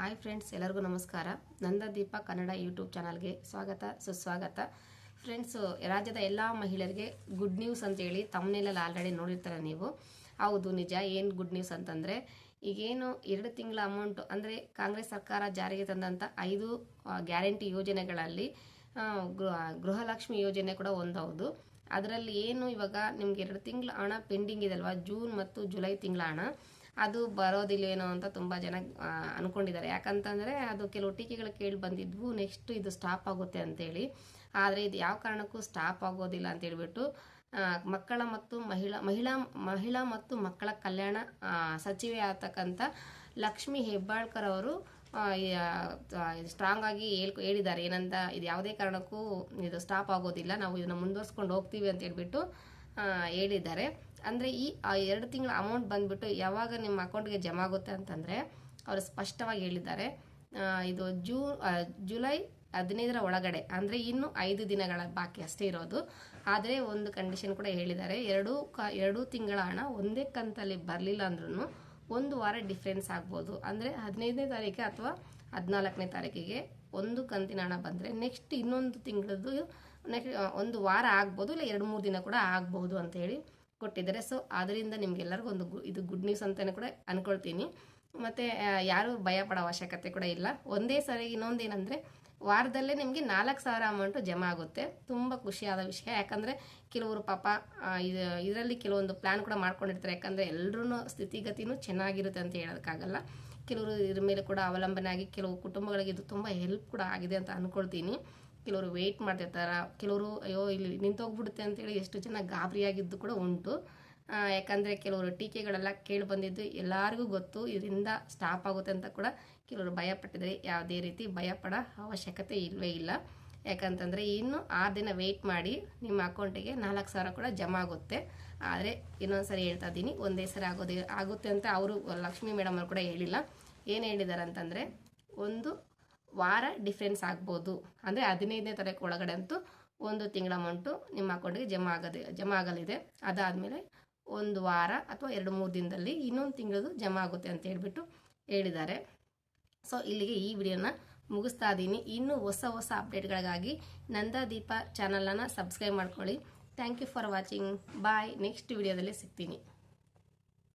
Hi friends, ಎಲ್ಲರಿಗೂ ನಮಸ್ಕಾರ. ನಂದದೀಪ Kannada YouTube ಚಾನಲ್ಗೆ ಸ್ವಾಗತ, ಸುಸ್ವಾಗತ. ಫ್ರೆಂಡ್ಸು, ರಾಜ್ಯದ ಎಲ್ಲ ಮಹಿಳೆಯರಿಗೆ ಗುಡ್ ನ್ಯೂಸ್ ಅಂತೇಳಿ ತಮ್ಮನೇಲಲ್ಲಿ ಆಲ್ರೆಡಿ ನೋಡಿರ್ತಾರೆ ನೀವು. ಹೌದು, ನಿಜ. ಏನು ಗುಡ್ ನ್ಯೂಸ್ ಅಂತಂದರೆ, ಈಗೇನು ಎರಡು ತಿಂಗಳ ಅಮೌಂಟು ಅಂದರೆ ಕಾಂಗ್ರೆಸ್ ಸರ್ಕಾರ ಜಾರಿಗೆ ತಂದಂಥ ಐದು ಗ್ಯಾರಂಟಿ ಯೋಜನೆಗಳಲ್ಲಿ ಗೃಹ, ಗೃಹಲಕ್ಷ್ಮಿ ಯೋಜನೆ ಕೂಡ ಒಂದೌದು. ಅದರಲ್ಲಿ ಏನು ಇವಾಗ ನಿಮ್ಗೆ ಎರಡು ತಿಂಗಳ ಹಣ ಪೆಂಡಿಂಗ್ ಇದೆ ಅಲ್ವಾ ಜೂನ್ ಮತ್ತು ಜುಲೈ ತಿಂಗಳ ಹಣ. ಅದು ಬರೋದಿಲ್ವೇನೋ ಅಂತ ತುಂಬ ಜನ ಅಂದ್ಕೊಂಡಿದ್ದಾರೆ ಯಾಕಂತಂದರೆ ಅದು ಕೆಲವು ಟೀಕೆಗಳು ಕೇಳಿ ಬಂದಿದ್ವು, ನೆಕ್ಸ್ಟ್ ಇದು ಸ್ಟಾಪ್ ಆಗುತ್ತೆ ಅಂತೇಳಿ. ಆದರೆ ಇದು ಯಾವ ಕಾರಣಕ್ಕೂ ಸ್ಟಾಪ್ ಆಗೋದಿಲ್ಲ ಅಂತ ಹೇಳ್ಬಿಟ್ಟು ಮಕ್ಕಳ ಮತ್ತು ಮಹಿಳಾ ಮಹಿಳಾ ಮಹಿಳಾ ಮತ್ತು ಮಕ್ಕಳ ಕಲ್ಯಾಣ ಸಚಿವೆ ಆಗ್ತಕ್ಕಂಥ ಲಕ್ಷ್ಮಿ ಹೆಬ್ಬಾಳ್ಕರ್ ಅವರು ಸ್ಟ್ರಾಂಗ್ ಆಗಿ ಹೇಳ್, ಹೇಳಿದ್ದಾರೆ. ಏನಂತ ಇದು ಯಾವುದೇ ಕಾರಣಕ್ಕೂ ಇದು ಸ್ಟಾಪ್ ಆಗೋದಿಲ್ಲ. ನಾವು ಇದನ್ನು ಮುಂದುವರ್ಸ್ಕೊಂಡು ಹೋಗ್ತೀವಿ ಅಂತ ಹೇಳ್ಬಿಟ್ಟು ಹೇಳಿದ್ದಾರೆ. ಅಂದರೆ ಈ ಎರಡು ತಿಂಗಳ ಅಮೌಂಟ್ ಬಂದ್ಬಿಟ್ಟು ಯಾವಾಗ ನಿಮ್ಮ ಅಕೌಂಟ್ಗೆ ಜಮಾ ಆಗುತ್ತೆ ಅಂತಂದರೆ ಅವರು ಸ್ಪಷ್ಟವಾಗಿ ಹೇಳಿದ್ದಾರೆ. ಇದು ಜೂ ಜುಲೈ ಹದಿನೈದರ ಒಳಗಡೆ, ಅಂದರೆ ಇನ್ನು ಐದು ದಿನಗಳ ಬಾಕಿ ಅಷ್ಟೇ ಇರೋದು. ಆದರೆ ಒಂದು ಕಂಡೀಷನ್ ಕೂಡ ಹೇಳಿದ್ದಾರೆ. ಎರಡೂ ಕ, ಎರಡೂ ತಿಂಗಳ ಹಣ ಒಂದೇ ಕಂತಲ್ಲಿ ಬರಲಿಲ್ಲ ಅಂದ್ರೂ ಒಂದು ವಾರ ಡಿಫ್ರೆನ್ಸ್ ಆಗ್ಬೋದು. ಅಂದರೆ ಹದಿನೈದನೇ ತಾರೀಕು ಅಥವಾ ಹದಿನಾಲ್ಕನೇ ತಾರೀಕಿಗೆ ಒಂದು ಕಂತಿನ ಹಣ ಬಂದರೆ ನೆಕ್ಸ್ಟ್ ಇನ್ನೊಂದು ತಿಂಗಳದ್ದು ನೆಕ್ಸ್ಟ್ ಒಂದು ವಾರ ಆಗ್ಬೋದು ಇಲ್ಲ, ಎರಡು ಮೂರು ದಿನ ಕೂಡ ಆಗ್ಬೋದು ಅಂತ ಹೇಳಿ ಕೊಟ್ಟಿದ್ದಾರೆ. ಸೊ ಅದರಿಂದ ನಿಮ್ಗೆಲ್ಲರಿಗೂ ಒಂದು ಇದು ಗುಡ್ ನ್ಯೂಸ್ ಅಂತಲೇ ಕೂಡ ಅಂದ್ಕೊಳ್ತೀನಿ ಮತ್ತು ಯಾರು ಭಯ ಪಡೋ ಅವಶ್ಯಕತೆ ಕೂಡ ಇಲ್ಲ. ಒಂದೇ ಸರಿ ಏನಂದರೆ, ವಾರದಲ್ಲೇ ನಿಮಗೆ ನಾಲ್ಕು ಸಾವಿರ ಅಮೌಂಟು ಜಮಾ ಆಗುತ್ತೆ. ತುಂಬ ಖುಷಿಯಾದ ವಿಷಯ. ಯಾಕಂದರೆ, ಕೆಲವರು ಪಾಪ ಇದು, ಇದರಲ್ಲಿ ಕೆಲವೊಂದು ಪ್ಲ್ಯಾನ್ ಕೂಡ ಮಾಡ್ಕೊಂಡಿರ್ತಾರೆ. ಯಾಕಂದರೆ ಎಲ್ಲರೂ ಸ್ಥಿತಿಗತಿನೂ ಚೆನ್ನಾಗಿರುತ್ತೆ ಅಂತ ಹೇಳೋದಕ್ಕಾಗಲ್ಲ. ಕೆಲವರು ಇದ್ರ ಮೇಲೆ ಕೂಡ ಅವಲಂಬನೆ ಆಗಿ, ಕೆಲವು ಕುಟುಂಬಗಳಿಗೆ ಇದು ತುಂಬ ಹೆಲ್ಪ್ ಕೂಡ ಆಗಿದೆ ಅಂತ ಅಂದ್ಕೊಳ್ತೀನಿ ಕೆಲವರು ವೆಯ್ಟ್ ಮಾಡ್ತಿರ್ತಾರೆ, ಕೆಲವರು, ಅಯ್ಯೋ, ಇಲ್ಲಿ ನಿಂತೋಗ್ಬಿಡುತ್ತೆ ಅಂತೇಳಿ ಎಷ್ಟು ಜನ ಗಾಬರಿಯಾಗಿದ್ದು ಕೂಡ ಉಂಟು. ಯಾಕಂದರೆ ಕೆಲವರು ಟೀಕೆಗಳೆಲ್ಲ ಕೇಳಿ ಬಂದಿದ್ದು ಎಲ್ಲರಿಗೂ ಗೊತ್ತು, ಇದರಿಂದ ಸ್ಟಾಪ್ ಆಗುತ್ತೆ ಅಂತ ಕೂಡ ಕೆಲವರು ಭಯಪಟ್ಟಿದ್ದಾರೆ. ಯಾವುದೇ ರೀತಿ ಭಯಪಡೋ ಅವಶ್ಯಕತೆ ಇಲ್ಲವೇ ಇಲ್ಲ. ಯಾಕಂತಂದರೆ ಇನ್ನು ಆರು ದಿನ ವೆಯ್ಟ್ ಮಾಡಿ ನಿಮ್ಮ ಅಕೌಂಟಿಗೆ ನಾಲ್ಕು ಸಾವಿರ ಕೂಡ ಜಮಾ ಆಗುತ್ತೆ. ಆದರೆ ಇನ್ನೊಂದು ಸರಿ ಹೇಳ್ತಾ ಇದ್ದೀನಿ, ಒಂದೇ ಸರಿ ಆಗೋದೇ, ಆಗುತ್ತೆ ಅಂತ ಅವರು ಲಕ್ಷ್ಮೀ ಮೇಡಮ್ ಅವರು ಕೂಡ ಹೇಳಿಲ್ಲ. ಏನು ಹೇಳಿದ್ದಾರೆ ಅಂತಂದರೆ, ಒಂದು ವಾರ ಡಿಫ್ರೆನ್ಸ್ ಆಗ್ಬೋದು. ಅಂದರೆ ಹದಿನೈದನೇ ತಾರೀಕು ಒಳಗಡೆ ಅಂತೂ ಒಂದು ತಿಂಗಳ ಅಮೌಂಟು ನಿಮ್ಮ ಅಕೌಂಟಿಗೆ ಜಮಾ ಆಗದೆ, ಜಮಾ ಆಗಲಿದೆ. ಅದಾದಮೇಲೆ ಒಂದು ವಾರ ಅಥವಾ ಎರಡು ಮೂರು ದಿನದಲ್ಲಿ ಇನ್ನೊಂದು ತಿಂಗಳದು ಜಮಾ ಆಗುತ್ತೆ ಅಂತ ಹೇಳಿಬಿಟ್ಟು ಹೇಳಿದ್ದಾರೆ. ಸೊ ಇಲ್ಲಿಗೆ ಈ ವಿಡಿಯೋನ ಮುಗಿಸ್ತಾ ಇದ್ದೀನಿ. ಇನ್ನೂ ಹೊಸ ಹೊಸ ಅಪ್ಡೇಟ್ಗಳಿಗಾಗಿ ನಂದಾದೀಪ ಚಾನಲನ್ನು ಸಬ್ಸ್ಕ್ರೈಬ್ ಮಾಡ್ಕೊಳ್ಳಿ. Thank you for watching bye next ವಿಡಿಯೋದಲ್ಲಿ ಸಿಗ್ತೀನಿ.